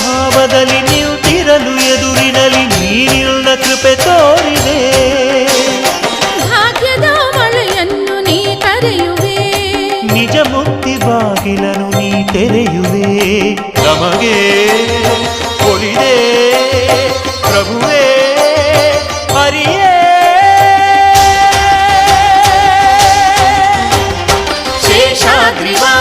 ಭಾವದಲ್ಲಿ ನಿಂತಿರಲು ಎದುರಿನಲ್ಲಿ ನೀನಿಲ್ಲ ಕೃಪೆ ತೋರಿದೆ ನಿಜ ಮುಕ್ತಿ ಬಾಗಿಲನು ನೀ ತೆರೆಯುವೆ ನಮಗೆ ಒಲಿದೆ ಪ್ರಭುವೇ ಅರಿಯೇ ಶೇಷಾದ್ರಿವಾ